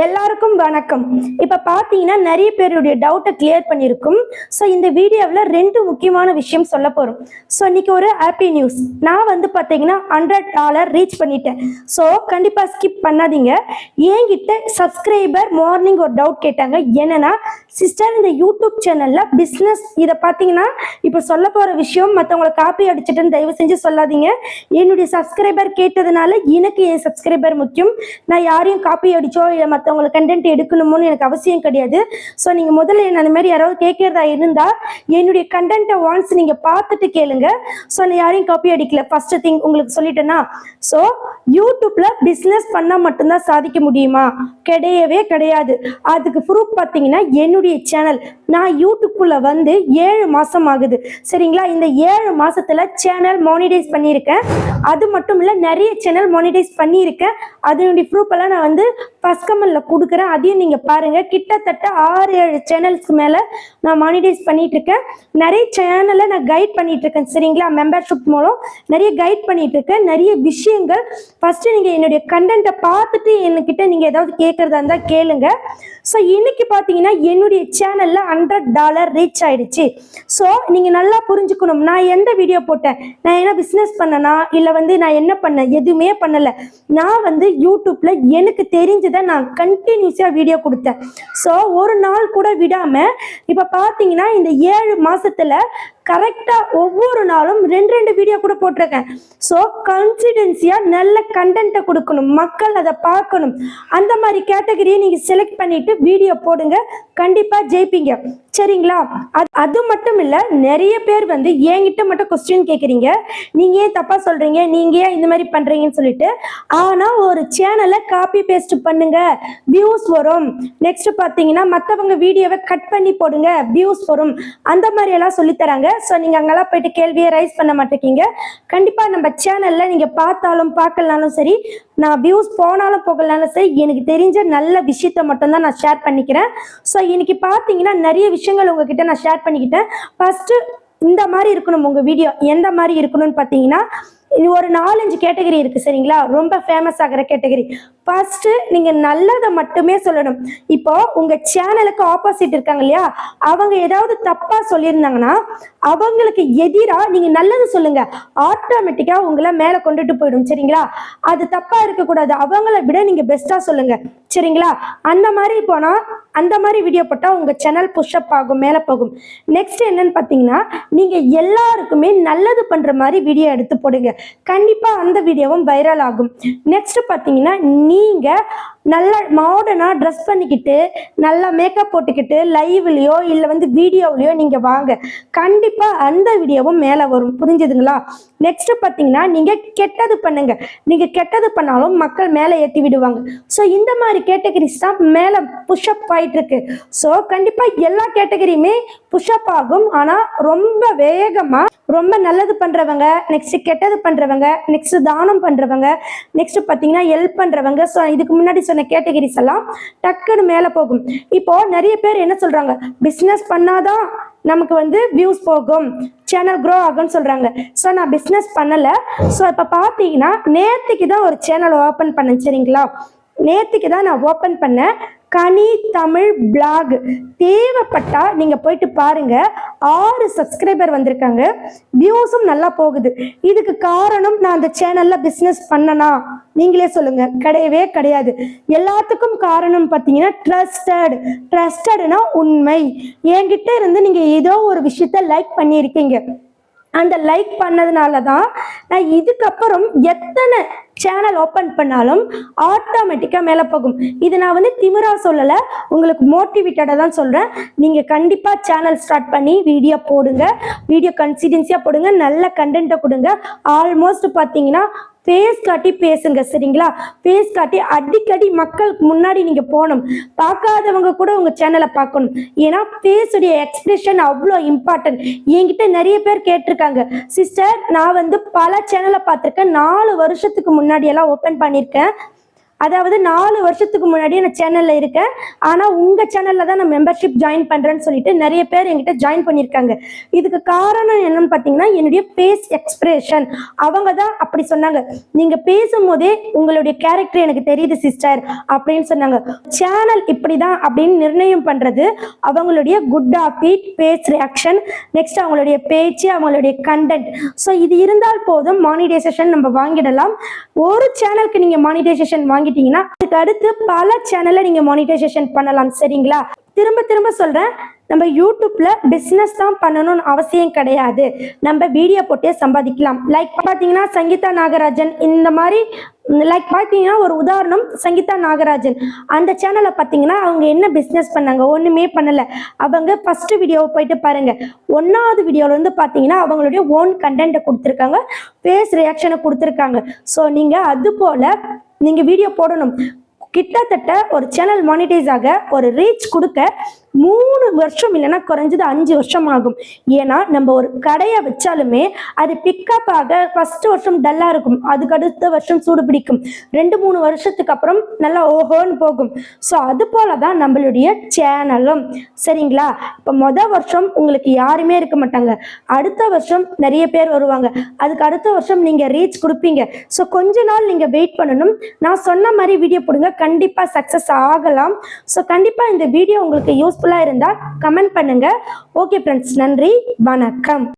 எல்லாருக்கும் வணக்கம். இப்போ பார்த்தீங்கன்னா நிறைய பேருடைய டவுட்டை கிளியர் பண்ணியிருக்கும். ஸோ இந்த வீடியோவில் ரெண்டு முக்கியமான விஷயம் சொல்ல போகிறோம் ஸோ இன்னைக்கு ஒரு ஹாப்பி நியூஸ் நான் வந்து பார்த்தீங்கன்னா ஹண்ட்ரட் டாலர் ரீச் பண்ணிட்டேன். ஸோ கண்டிப்பாக ஸ்கிப் பண்ணாதீங்க. என்கிட்ட சப்ஸ்கிரைபர் மார்னிங் ஒரு டவுட் கேட்டாங்க. என்னன்னா சிஸ்டர் இந்த யூடியூப் சேனலில் பிஸ்னஸ் இதை பார்த்தீங்கன்னா இப்போ சொல்ல போகிற விஷயம் மற்றவங்களை காப்பி அடிச்சிட்டுன்னு தயவு செஞ்சு சொல்லாதீங்க. என்னுடைய சப்ஸ்கிரைபர் கேட்டதுனால எனக்கு என் சப்ஸ்கிரைபர் முக்கியம். நான் யாரையும் காப்பி அடிச்சோ இல்லை மற்றவங்களை கண்டென்ட் எடுக்கணுமோன்னு எனக்கு அவசியம் கிடையாது. ஸோ நீங்கள் முதல்ல என்ன அந்த மாதிரி யாராவது கேட்கறதா இருந்தால் என்னுடைய கண்டென்ட்டை ஒன்ஸ் நீங்கள் பார்த்துட்டு கேளுங்க. ஸோ நான் யாரையும் காப்பி அடிக்கல. ஃபர்ஸ்ட் திங் உங்களுக்கு சொல்லிட்டேன்னா ஸோ யூடியூப்ல பிஸ்னஸ் பண்ணால் மட்டும்தான் சாதிக்க முடியுமா? கிடையவே கிடையாது. அதுக்கு ப்ரூஃப் பார்த்தீங்கன்னா என்னுடைய சேனல் நான் யூடியூப்குள்ள வந்து ஏழு மாசம் ஆகுது. சரிங்களா? இந்த ஏழு மாசத்துல சேனல் மானிடைஸ் பண்ணியிருக்கேன். அது மட்டும் இல்லை நிறைய சேனல் மானிடைஸ் பண்ணியிருக்கேன். அதனுடைய ப்ரூஃப் எல்லாம் நான் வந்து ஃபஸ்ட் கமெண்ட்ல கொடுக்குறேன். அதையும் நீங்க பாருங்க. கிட்டத்தட்ட ஆறு ஏழு சேனல்ஸ்க்கு மேல நான் மானிடைஸ் பண்ணிட்டு இருக்கேன் நிறைய சேனலை நான் கைட் பண்ணிட்டு இருக்கேன் சரிங்களா? மெம்பர்ஷிப் மூலம் நிறைய கைட் பண்ணிட்டு இருக்கேன் நிறைய விஷயங்கள். ஃபர்ஸ்ட் நீங்க என்னுடைய கண்டென்ட்டை பார்த்துட்டு என்கிட்ட நீங்க ஏதாவது கேட்கறதா இருந்தா கேளுங்க. ஸோ இன்னைக்கு பார்த்தீங்கன்னா என்னுடைய சேனல்ல ஹண்ட்ரட் டாலர் ரீச் ஆயிடுச்சு. ஸோ நீங்க நல்லா புரிஞ்சுக்கணும். நான் எந்த வீடியோ போட்டேன்? நான் என்ன பிஸ்னஸ் பண்ணனா? இல்லை வந்து நான் என்ன பண்ணேன்? எதுவுமே பண்ணலை. நான் வந்து யூடியூப்ல எனக்கு தெரிஞ்சதை நான் கண்டினியூஸாக வீடியோ கொடுத்தேன். ஸோ ஒரு நாள் கூட விடாமல் இப்போ பார்த்தீங்கன்னா இந்த ஏழு மாதத்தில் கரெக்டாக ஒவ்வொரு நாளும் ரெண்டு ரெண்டு வீடியோ கூட போட்டிருக்கேன். ஸோ கன்சிடென்சியாக நல்ல கண்டென்ட்டை கொடுக்கணும். மக்கள் அதை பார்க்கணும். அந்த மாதிரி கேட்டகரியை நீங்கள் செலக்ட் பண்ணிட்டு வீடியோ போடுங்க. கண்டிப்பாக ஜெயிப்பீங்க. சரிங்களா? அது அது மட்டும் இல்லை நிறைய பேர் வந்து என்கிட்ட மட்டும் கொஸ்டின் கேட்குறீங்க நீங்கள் ஏன் தப்பாக சொல்கிறீங்க நீங்கள் ஏன் இந்த மாதிரி பண்ணுறீங்கன்னு சொல்லிட்டு ஆனால் ஒரு சேனலை காப்பி பேஸ்ட் பண்ணுங்க. வியூஸ் வரும். நெக்ஸ்ட் பார்த்தீங்கன்னா மற்றவங்க வீடியோவை கட் பண்ணி போடுங்க. வியூஸ் வரும். அந்த மாதிரி எல்லாம் சொல்லித் தராங்க. ஸோ நீங்கள் அங்கெல்லாம் போயிட்டு கேள்வியை ரைஸ் பண்ண மாட்டேங்க கண்டிப்பாக நம்ம சேனலில் நீங்கள் பார்த்தாலும் பார்க்கலனாலும் சரி நான் வியூஸ் போனாலும் போகலனாலும் சரி எனக்கு தெரிஞ்ச நல்ல விஷயத்த மட்டும்தான் நான் ஷேர் பண்ணிக்கிறேன். ஸோ இன்னைக்கு பார்த்தீங்கன்னா நிறைய விஷயங்கள் உங்ககிட்ட நான் ஷேர் பண்ணிக்கிட்டேன். ஃபஸ்ட்டு இந்த மாதிரி இருக்கணும் உங்கள் வீடியோ எந்த மாதிரி இருக்கணும்னு பார்த்தீங்கன்னா ஒரு நாலஞ்சு கேட்டகரி இருக்கு சரிங்களா? ரொம்ப ஃபேமஸ் ஆகிற கேட்டகரி. ஃபர்ஸ்ட் நீங்க நல்லதை மட்டுமே சொல்லணும். இப்போ உங்க சேனலுக்கு ஆப்போசிட் இருக்காங்க இல்லையா? அவங்க ஏதாவது தப்பா சொல்லியிருந்தாங்கன்னா அவங்களுக்கு எதிராக நீங்க நல்லது சொல்லுங்க. ஆட்டோமேட்டிக்கா உங்களை மேல கொண்டுட்டு போயிடும் சரிங்களா? அது தப்பா இருக்கக்கூடாது. அவங்கள விட நீங்க பெஸ்டா சொல்லுங்க. சரிங்களா? அந்த மாதிரி போனால் அந்த மாதிரி வீடியோ போட்டால் உங்கள் சேனல் புஷ்அப் ஆகும் மேலே போகும். நெக்ஸ்ட் என்னன்னு பார்த்தீங்கன்னா நீங்கள் எல்லாருக்குமே நல்லது பண்ணுற மாதிரி வீடியோ எடுத்து போடுங்க. கண்டிப்பாக அந்த வீடியோவும் வைரல் ஆகும். நெக்ஸ்ட் பார்த்தீங்கன்னா நீங்கள் நல்ல மாடர்னாக ட்ரெஸ் பண்ணிக்கிட்டு நல்லா மேக்கப் போட்டுக்கிட்டு லைவ்லையோ இல்லை வந்து வீடியோவிலையோ நீங்கள் வாங்க. கண்டிப்பாக அந்த வீடியோவும் மேலே வரும். புரிஞ்சுதுங்களா? நெக்ஸ்ட் பார்த்தீங்கன்னா நீங்கள் கெட்டது பண்ணுங்கள் நீங்கள் கெட்டது பண்ணாலும் மக்கள் மேலே ஏற்றி விடுவாங்க. ஸோ இந்த மாதிரி கேட்டகரிஸ் தான் மேலே புஷ்அப் ஆயிட்டு இருக்கு ஸோ கண்டிப்பாக எல்லா கேட்டகரியுமே புஷ்அப் ஆகும். ஆனால் ரொம்ப வேகமாக ரொம்ப நல்லது பண்றவங்க நெக்ஸ்ட் கெட்டது பண்றவங்க நெக்ஸ்ட் தானம் பண்றவங்க நெக்ஸ்ட் பார்த்தீங்கன்னா ஹெல்ப் பண்றவங்க. ஸோ இதுக்கு முன்னாடி சொன்ன கேட்டகரிஸ் எல்லாம் டக்குன்னு மேலே போகும். இப்போ நிறைய பேர் என்ன சொல்றாங்க? பிஸ்னஸ் பண்ணாதான் நமக்கு வந்து வியூஸ் போகும். சேனல் க்ரோ ஆகும்னு சொல்றாங்க. ஸோ நான் பிஸ்னஸ் பண்ணலை. ஸோ இப்போ பார்த்தீங்கன்னா நேற்றுக்கு தான் ஒரு சேனல் ஓப்பன் பண்ணேன் சரிங்களா? நேற்றுக்கு தான் நான் ஓப்பன் பண்ணேன் கனி தமிழ் பிளாக் தேவைப்பட்டால் நீங்கள் போயிட்டு பாருங்க. ஆறு சப்ஸ்கிரைபர் வந்திருக்காங்க. வியூஸும் நல்லா போகுது. இதுக்கு காரணம் நான் அந்த சேனலில் பிஸ்னஸ் பண்ணனா? நீங்களே சொல்லுங்கள் கிடையவே கிடையாது. எல்லாத்துக்கும் காரணம் பார்த்தீங்கன்னா ட்ரஸ்டட் ட்ரஸ்டட்னா உண்மை. என்கிட்ட இருந்து நீங்கள் ஏதோ ஒரு விஷயத்த லைக் பண்ணியிருக்கீங்க. அந்த லைக் பண்ணதுனால தான் நான் இதுக்கப்புறம் எத்தனை சேனல் ஓப்பன் பண்ணாலும் ஆட்டோமேட்டிக்காக மேலே போகும். இது நான் வந்து திமிரா சொல்லலை. உங்களுக்கு மோட்டிவேட்டடாக தான் சொல்கிறேன் நீங்கள் கண்டிப்பாக சேனல் ஸ்டார்ட் பண்ணி வீடியோ போடுங்க. வீடியோ கன்சிடென்சியாக போடுங்க. நல்ல கண்டென்ட்டை கொடுங்க. ஆல்மோஸ்ட் பார்த்தீங்கன்னா ஃபேஸ் காட்டி பேசுங்க சரிங்களா? ஃபேஸ் காட்டி அடிக்கடி மக்களுக்கு முன்னாடி நீங்கள் போகணும். பார்க்காதவங்க கூட உங்கள் சேனலை பார்க்கணும். ஏன்னா ஃபேஸுடைய எக்ஸ்பிரஷன் அவ்வளோ இம்பார்ட்டன்ட் என்கிட்ட நிறைய பேர் கேட்டிருக்காங்க. சிஸ்டர் நான் வந்து பல சேனலை பார்த்துருக்கேன். நாலு வருஷத்துக்கு முன்னாடியெல்லாம் ஓப்பன் பண்ணியிருக்கேன். அதாவது நாலு வருஷத்துக்கு முன்னாடி நான் சேனலில் இருக்கேன். ஆனால் உங்கள் சேனலில் தான் நான் மெம்பர்ஷிப் ஜாயின் பண்ணுறேன்னு சொல்லிட்டு நிறைய பேர் என்கிட்ட ஜாயின் பண்ணியிருக்காங்க. இதுக்கு காரணம் என்னன்னு பார்த்தீங்கன்னா என்னுடைய ஃபேஸ் எக்ஸ்பிரஷன் அவங்க தான் அப்படி சொன்னாங்க. நீங்கள் பேசும்போதே உங்களுடைய கேரக்டர் எனக்கு தெரியுது சிஸ்டர் அப்படின்னு சொன்னாங்க. சேனல் இப்படி தான் அப்படின்னு நிர்ணயம் பண்ணுறது அவங்களுடைய குட் ஆஃபீட் பேஸ் ரியாக்ஷன் நெக்ஸ்ட் அவங்களுடைய பேச்சு அவங்களுடைய கண்டென்ட் ஸோ இது இருந்தால் போதும் மானிடைசேஷன் நம்ம வாங்கிடலாம். ஒரு சேனலுக்கு நீங்கள் மானிடைசேஷன் பண்ணிட்டீங்கன்னா அதுக்கு அடுத்து பல சேனல்ல நீங்க மானிட்டைசேஷன் பண்ணலாம் சரிங்களா? திரும்ப திரும்ப சொல்றேன் நம்ம யூடியூப்ல பிஸ்னஸ் தான் பண்ணணும்னு அவசியம் கிடையாது. நம்ம வீடியோ போட்டே சம்பாதிக்கலாம். லைக் பார்த்தீங்கன்னா சங்கீதா நாகராஜன் இந்த மாதிரி லைக் பார்த்தீங்கன்னா ஒரு உதாரணம் சங்கீதா நாகராஜன். அந்த சேனலை பார்த்தீங்கன்னா அவங்க என்ன பிஸ்னஸ் பண்ணாங்க? ஒன்றுமே பண்ணலை. அவங்க ஃபர்ஸ்ட் வீடியோவை போயிட்டு பாருங்க. ஒன்றாவது வீடியோவில் இருந்து பார்த்தீங்கன்னா அவங்களுடைய ஓன் கண்டென்ட்டை கொடுத்துருக்காங்க. ஃபேஸ் ரியாக்ஷனை கொடுத்துருக்காங்க. ஸோ நீங்கள் அது போல் நீங்கள் வீடியோ போடணும். கிட்டத்தட்ட ஒரு சேனல் மானிட்டைஸ் ஆக ஒரு ரீச் கொடுக்க மூணு வருஷம் இல்லைன்னா குறைஞ்சது அஞ்சு வருஷம் ஆகும் ஏன்னா நம்ம ஒரு கடையை வச்சாலுமே அது பிக்கப் ஆக ஃபர்ஸ்ட் வருஷம் டல்லாக இருக்கும். அதுக்கு அடுத்த வருஷம் சூடு பிடிக்கும். ரெண்டு மூணு வருஷத்துக்கு அப்புறம் நல்லா ஓஹோன்னு போகும். ஸோ அது போல தான் நம்மளுடைய சேனலும் சரிங்களா? இப்போ மொதல் வருஷம் உங்களுக்கு யாருமே இருக்க மாட்டாங்க. அடுத்த வருஷம் நிறைய பேர் வருவாங்க. அதுக்கு அடுத்த வருஷம் நீங்கள் ரீச் கொடுப்பீங்க. ஸோ கொஞ்ச நாள் நீங்கள் வெயிட் பண்ணணும். நான் சொன்ன மாதிரி வீடியோ போடுங்க. கண்டிப்பாக சக்ஸஸ் ஆகலாம். ஸோ கண்டிப்பாக இந்த வீடியோ உங்களுக்கு யூஸ்ஃபுல்லாக இருந்தால் கமெண்ட் பண்ணுங்கள் ஓகே ஃப்ரெண்ட்ஸ் நன்றி. வணக்கம்.